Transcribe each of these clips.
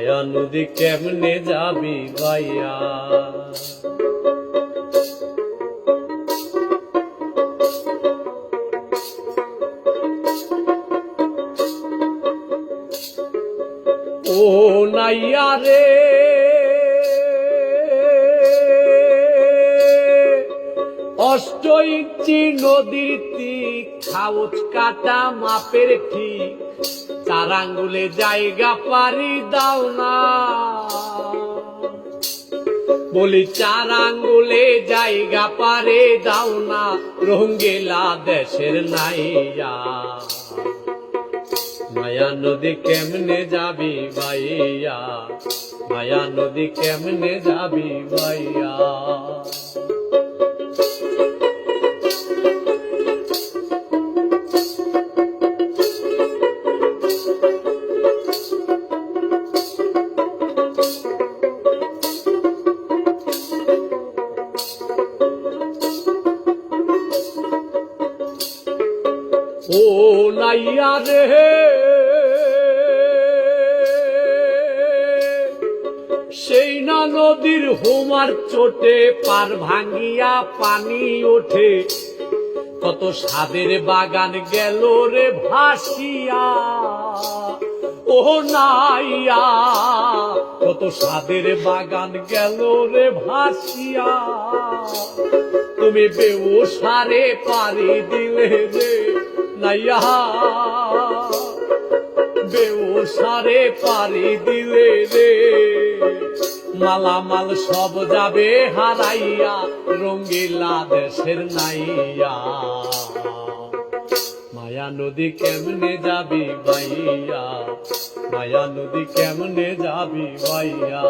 মায়া নদী কেমনে যাবি ভাইয়া? ও নাইয়া রে। অষ্ট ইঞ্চি নদীর তীক খাউচ কাটা মাপের ঠিক। চার আঙ্গুলে জায়গা পারি দাও না। বলি চার আঙ্গুলে জায়গা পারে দাও না রঙ্গেলা দেশের নাইয়া। মায়া নদী কেমনে যাবি ভাইয়া? মায়া নদী কেমনে যাবি ভাইয়া? ও নাইয়া রে সেই না নদীর হোমার চোটে পার ভাঙ্গিয়া পানি ওঠে। কত সাদের বাগান গেল রে ভাসিয়া। ও নাইয়া, কত সাদের বাগান গেল রে ভাসিয়া। তুমি বেউসারে পারি দিলে রে। নাইয়া। বেউসারে পারি দিলে রে। মালামাল সব যাবে হারাইয়া, রঙ্গিলা দেশের নাইয়া। মায়া নদী কেমনে যাবি ভাইয়া? মায়া নদী কেমনে যাবি ভাইয়া?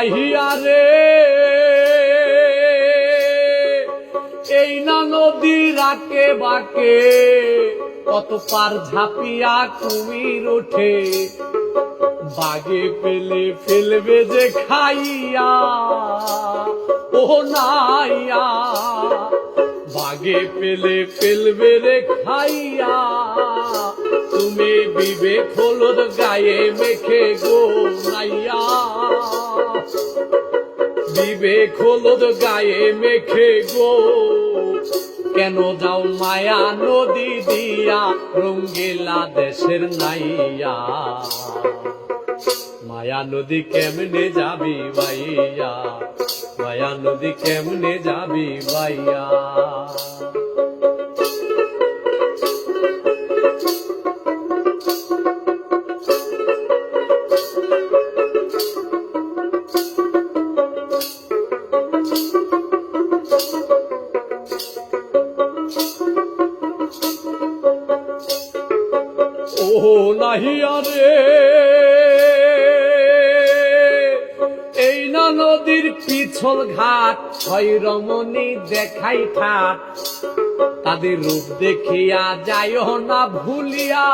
নাহিয়া রে। এই না নদী রাকে বাকে, কত পার ঝাপিয়া কুমির ওঠে। বাগে পেলে ফেলবে যে খাইয়া ও নাইয়া। বাগে পেলে ফেলবে রে খাইয়া, তুমি বিবেক হলুদ গায়ে মেখে গো নাইয়া। বিবেক হলুদ গায়ে মেখে গো। কেন যাও মায়া নদী দিয়া, রঙ্গিলা দেশের নাইয়া। মায়া নদী কেমনে যাবি ভাইয়া? মায়া নদী কেমনে যাবি ভাইয়া? ও নাহিয়া রে এই না নদীর পিছল ঘাট ছয় রমণী দেখাই ঠাট। তাদের রূপ দেখিয়া যাইও না ভুলিয়া,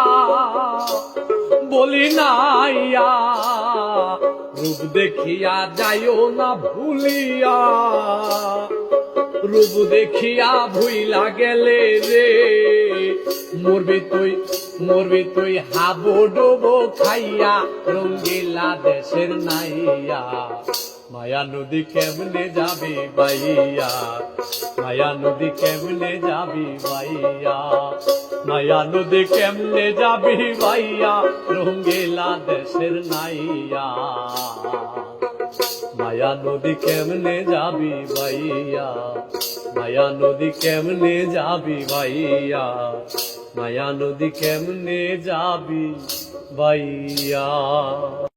বলি নাইয়া রূপ দেখিয়া যাইও না ভুলিয়া, রূপ দেখিয়া ভুইলা গেলে রে। মরবি তুই মরবি তুই হাবো ডোবো খাইয়া, রঙ্গিলা দেশের নাইয়া। মায়া নদী কেমনে যাবি বাইয়া? মায়া নদী কেমনে যাবি বাইয়া? মায়া নদী কেমনে যাবি বাইয়া? রঙ্গিলা দেশের নাইয়া। মায়া নদী কেমনে যাবি ভাইয়া মায়া নদী কেমনে যাবি ভাইয়া মায়া নদী কেমনে যাবি বাইয়া